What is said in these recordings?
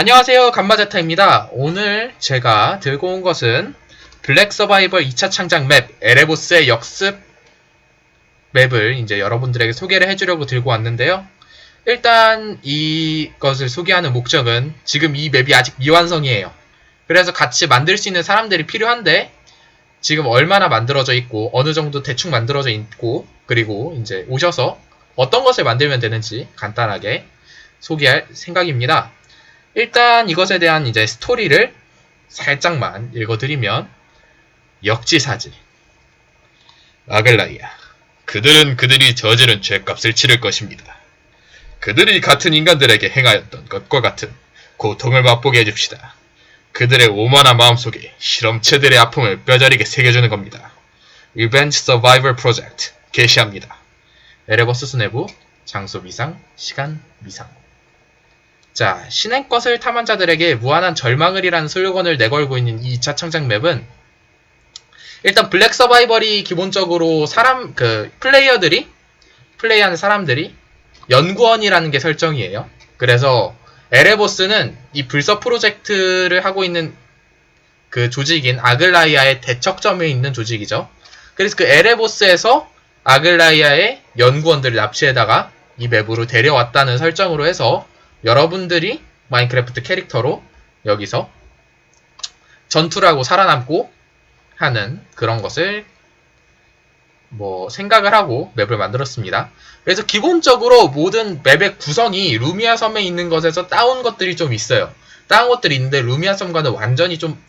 안녕하세요 감마제타입니다. 오늘 제가 들고 온 것은 블랙 서바이벌 2차 창작 맵 에레보스의 역습 맵을 이제 여러분들에게 소개를 해주려고 들고 왔는데요. 일단 이것을 소개하는 목적은 지금 이 맵이 아직 미완성이에요. 그래서 같이 만들 수 있는 사람들이 필요한데 지금 얼마나 만들어져 있고 어느 정도 대충 만들어져 있고 그리고 이제 오셔서 어떤 것을 만들면 되는지 간단하게 소개할 생각입니다. 일단 이것에 대한 이제 스토리를 살짝만 읽어드리면 역지사지 아글라이아 그들은 그들이 저지른 죄값을 치를 것입니다. 그들이 같은 인간들에게 행하였던 것과 같은 고통을 맛보게 해줍시다. 그들의 오만한 마음속에 실험체들의 아픔을 뼈저리게 새겨주는 겁니다. Revenge Survivor Project 개시합니다. 에레버스 수뇌부 장소 미상 시간 미상 자 신의 것을 탐한 자들에게 무한한 절망을이라는 슬로건을 내걸고 있는 이 2차 창작 맵은 일단 블랙 서바이벌이 기본적으로 사람 그 플레이어들이 플레이하는 사람들이 연구원이라는 게 설정이에요. 그래서 에레보스는 이 불서 프로젝트를 하고 있는 그 조직인 아글라이아의 대척점에 있는 조직이죠. 그래서 그 에레보스에서 아글라이아의 연구원들을 납치해다가 이 맵으로 데려왔다는 설정으로 해서 여러분들이 마인크래프트 캐릭터로 여기서 전투를 하고 살아남고 하는 그런 것을 뭐 생각을 하고 맵을 만들었습니다. 그래서 기본적으로 모든 맵의 구성이 루미아 섬에 있는 것에서 따온 것들이 좀 있어요. 따온 것들이 있는데 루미아 섬과는 완전히 좀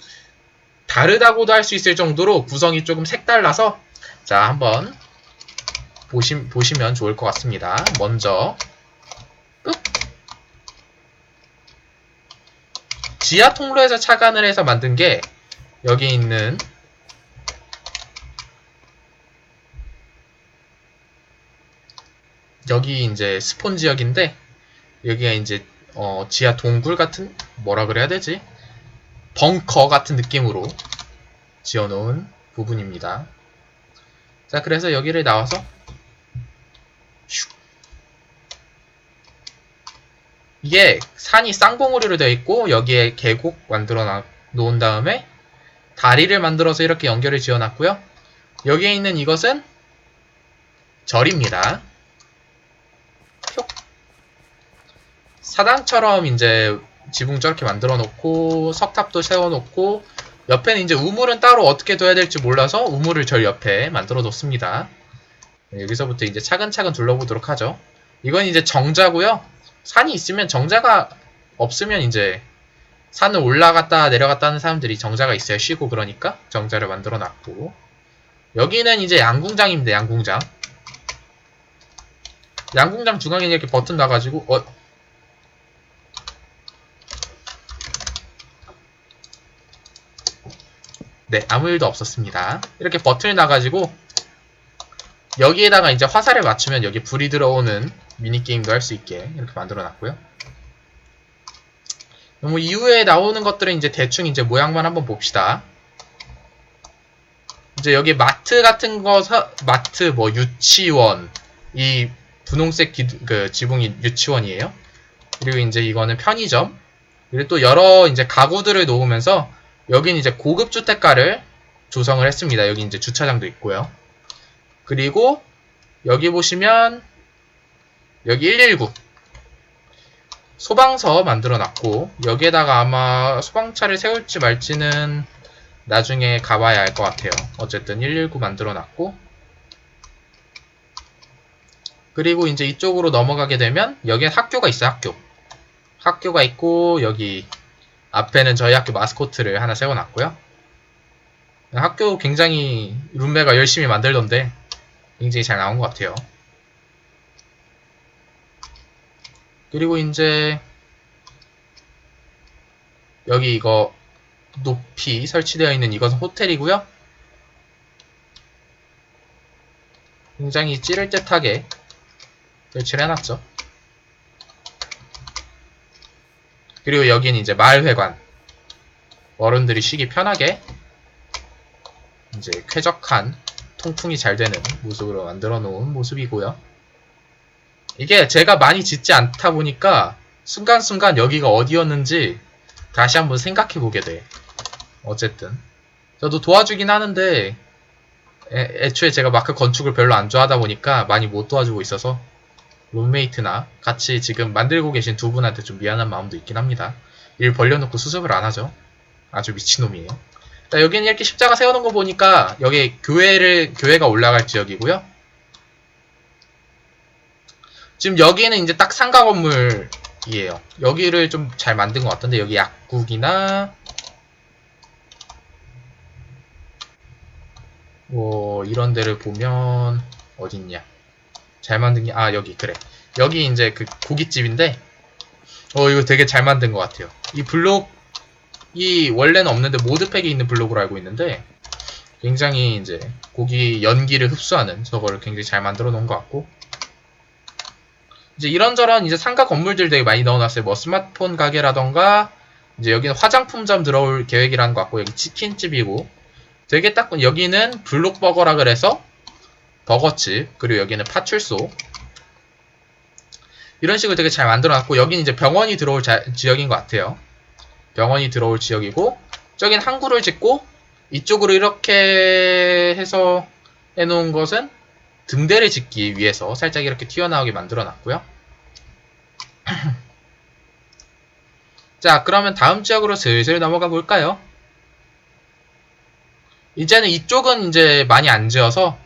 다르다고도 할 수 있을 정도로 구성이 조금 색달라서 자 한번 보시, 보시면 좋을 것 같습니다. 먼저 끝. 지하 통로에서 차관을 해서 만든 게 여기 있는 여기 이제 스폰 지역인데 여기가 이제 어, 지하 동굴 같은 뭐라 그래야 되지? 벙커 같은 느낌으로 지어놓은 부분입니다. 자 그래서 여기를 나와서 이게 산이 쌍봉우리로 되어 있고 여기에 계곡 만들어 놔- 놓은 다음에 다리를 만들어서 이렇게 연결을 지어 놨고요. 여기에 있는 이것은 절입니다. 표. 사당처럼 이제 지붕 저렇게 만들어 놓고 석탑도 세워 놓고 옆에는 이제 우물은 따로 어떻게 둬야 될지 몰라서 우물을 절 옆에 만들어 뒀습니다. 네, 여기서부터 이제 차근차근 둘러보도록 하죠. 이건 이제 정자고요. 산이 있으면 정자가 없으면 이제 산을 올라갔다 내려갔다 하는 사람들이 정자가 있어야 쉬고 그러니까 정자를 만들어 놨고 여기는 이제 양궁장입니다. 양궁장. 양궁장 중앙에 이렇게 버튼 나가지고 어 네, 아무 일도 없었습니다. 이렇게 버튼이 나가지고 여기에다가 이제 화살을 맞추면 여기 불이 들어오는 미니게임도 할 수 있게 이렇게 만들어 놨고요. 뭐 이후에 나오는 것들은 이제 대충 이제 모양만 한번 봅시다. 이제 여기 마트 같은 거 사, 마트 뭐 유치원 이 분홍색 기, 그 지붕이 유치원이에요. 그리고 이제 이거는 편의점. 그리고 또 여러 이제 가구들을 놓으면서 여긴 이제 고급 주택가를 조성을 했습니다. 여기 이제 주차장도 있고요. 그리고 여기 보시면 여기 119 소방서 만들어 놨고 여기에다가 아마 소방차를 세울지 말지는 나중에 가봐야 알 것 같아요. 어쨌든 119 만들어 놨고 그리고 이제 이쪽으로 넘어가게 되면 여기에 학교가 있어요. 학교 학교가 있고 여기 앞에는 저희 학교 마스코트를 하나 세워놨고요. 학교 굉장히 룸메가 열심히 만들던데 굉장히 잘 나온 것 같아요. 그리고 이제 여기 이거 높이 설치되어 있는 이것은 호텔이고요. 굉장히 찌를 듯하게 설치를 해놨죠. 그리고 여기는 이제 마을회관. 어른들이 쉬기 편하게 이제 쾌적한 통풍이 잘 되는 모습으로 만들어 놓은 모습이고요. 이게 제가 많이 짓지 않다 보니까 순간순간 여기가 어디였는지 다시 한번 생각해 보게 돼. 어쨌든 저도 도와주긴 하는데 애, 애초에 제가 마크 건축을 별로 안 좋아하다 보니까 많이 못 도와주고 있어서 룸메이트나 같이 지금 만들고 계신 두 분한테 좀 미안한 마음도 있긴 합니다. 일 벌려놓고 수습을 안 하죠. 아주 미친놈이에요. 자, 여기는 이렇게 십자가 세워놓은 거 보니까 여기 교회를 교회가 올라갈 지역이고요. 지금 여기는 이제 딱 상가 건물이에요. 여기를 좀 잘 만든 것 같던데 여기 약국이나 뭐 이런 데를 보면 어딨냐? 잘 만든 게 아 여기 그래. 여기 이제 그 고깃집인데 어 이거 되게 잘 만든 것 같아요. 이 블록이 원래는 없는데 모드팩에 있는 블록으로 알고 있는데 굉장히 이제 고기 연기를 흡수하는 저거를 굉장히 잘 만들어 놓은 것 같고 이제 이런저런 이제 상가 건물들 되게 많이 넣어놨어요. 뭐 스마트폰 가게라던가 이제 여기는 화장품점 들어올 계획이라는 것 같고 여기 치킨집이고 되게 딱 여기는 블록버거라 그래서 버거집 그리고 여기는 파출소 이런 식으로 되게 잘 만들어놨고 여기는 이제 병원이 들어올 자- 지역인 것 같아요. 병원이 들어올 지역이고 저긴 항구를 짓고 이쪽으로 이렇게 해서 해놓은 것은 등대를 짓기 위해서 살짝 이렇게 튀어나오게 만들어 놨고요. 자 그러면 다음 지역으로 슬슬 넘어가 볼까요? 이제는 이쪽은 이제 많이 안 지어서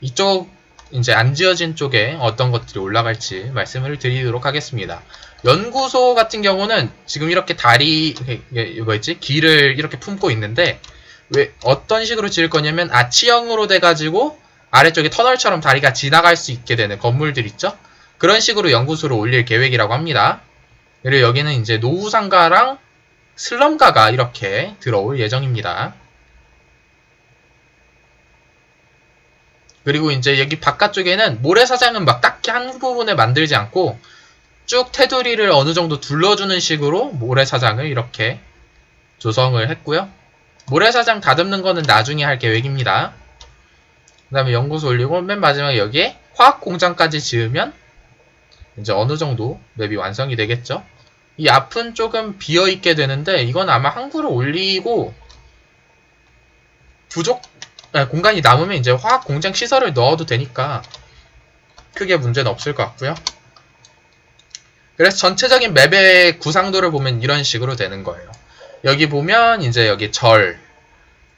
이쪽 이제 안 지어진 쪽에 어떤 것들이 올라갈지 말씀을 드리도록 하겠습니다. 연구소 같은 경우는 지금 이렇게 다리 이게 뭐였지 길을 이렇게 품고 있는데 왜 어떤 식으로 지을 거냐면 아치형으로 돼가지고 아래쪽에 터널처럼 다리가 지나갈 수 있게 되는 건물들 있죠? 그런 식으로 연구소를 올릴 계획이라고 합니다. 그리고 여기는 이제 노후상가랑 슬럼가가 이렇게 들어올 예정입니다. 그리고 이제 여기 바깥쪽에는 모래사장은 막 딱히 한 부분에 만들지 않고 쭉 테두리를 어느 정도 둘러주는 식으로 모래사장을 이렇게 조성을 했고요. 모래사장 다듬는 거는 나중에 할 계획입니다. 그 다음에 연구소 올리고 맨 마지막에 여기에 화학공장까지 지으면 이제 어느 정도 맵이 완성이 되겠죠. 이 앞은 조금 비어있게 되는데 이건 아마 항구를 올리고 부족 아, 공간이 남으면 이제 화학 공장 시설을 넣어도 되니까 크게 문제는 없을 것 같고요. 그래서 전체적인 맵의 구상도를 보면 이런 식으로 되는 거예요. 여기 보면 이제 여기 절,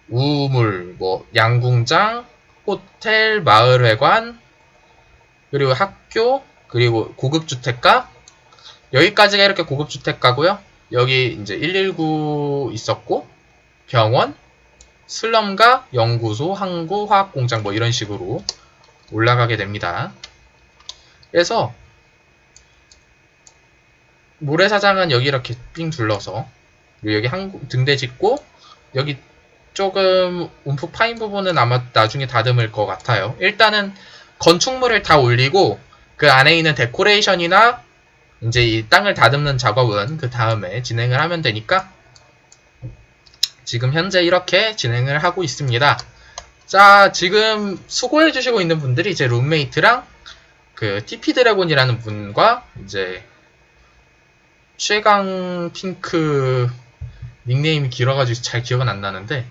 우물, 뭐 양궁장, 호텔, 마을회관, 그리고 학교, 그리고 고급주택가 여기까지가 이렇게 고급주택가고요. 여기 이제 119 있었고 병원, 슬럼가, 연구소, 항구, 화학공장 뭐 이런 식으로 올라가게 됩니다. 그래서 모래사장은 여기 이렇게 삥 둘러서 여기 항구 등대 짓고 여기 조금 움푹 파인 부분은 아마 나중에 다듬을 것 같아요. 일단은 건축물을 다 올리고 그 안에 있는 데코레이션이나 이제 이 땅을 다듬는 작업은 그 다음에 진행을 하면 되니까 지금 현재 이렇게 진행을 하고 있습니다. 자, 지금 수고해 주시고 있는 분들이 제 룸메이트랑 그 TP 드래곤이라는 분과 이제 최강 핑크 닉네임이 길어가지고 잘 기억은 안 나는데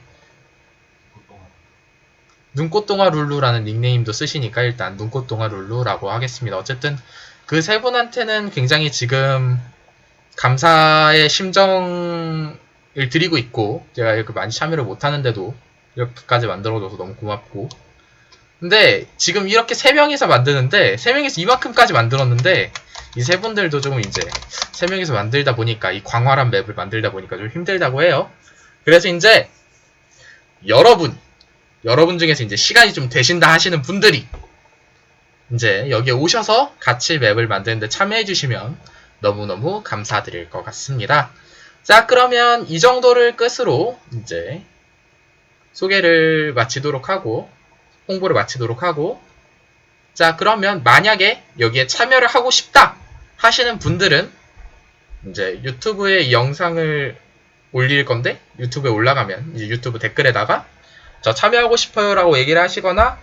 눈꽃동화 룰루라는 닉네임도 쓰시니까 일단 눈꽃동화 룰루라고 하겠습니다. 어쨌든 그 세 분한테는 굉장히 지금 감사의 심정을 드리고 있고 제가 이렇게 많이 참여를 못하는데도 이렇게까지 만들어줘서 너무 고맙고 근데 지금 이렇게 세 명이서 만드는데 세 명이서 이만큼까지 만들었는데 이 세 분들도 조금 이제 세 명이서 만들다 보니까 이 광활한 맵을 만들다 보니까 좀 힘들다고 해요. 그래서 이제 여러분 여러분 중에서 이제 시간이 좀 되신다 하시는 분들이 이제 여기에 오셔서 같이 맵을 만드는데 참여해 주시면 너무너무 감사드릴 것 같습니다. 자, 그러면 이 정도를 끝으로 이제 소개를 마치도록 하고 홍보를 마치도록 하고 자, 그러면 만약에 여기에 참여를 하고 싶다 하시는 분들은 이제 유튜브에 이 영상을 올릴 건데 유튜브에 올라가면 이제 유튜브 댓글에다가 저 참여하고 싶어요라고 얘기를 하시거나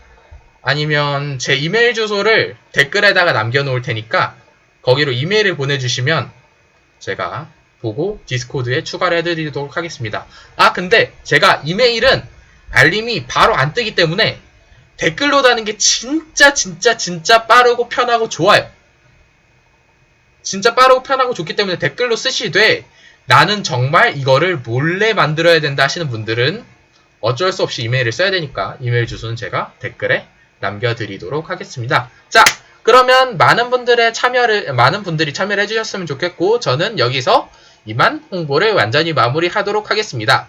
아니면 제 이메일 주소를 댓글에다가 남겨놓을 테니까 거기로 이메일을 보내주시면 제가 보고 디스코드에 추가를 해드리도록 하겠습니다. 아, 근데 제가 이메일은 알림이 바로 안 뜨기 때문에 댓글로 다는 게 진짜 진짜 진짜 빠르고 편하고 좋아요. 진짜 빠르고 편하고 좋기 때문에 댓글로 쓰시되 나는 정말 이거를 몰래 만들어야 된다 하시는 분들은 어쩔 수 없이 이메일을 써야 되니까 이메일 주소는 제가 댓글에 남겨드리도록 하겠습니다. 자, 그러면 많은 분들의 참여를 많은 분들이 참여를 해주셨으면 좋겠고 저는 여기서 이만 홍보를 완전히 마무리하도록 하겠습니다.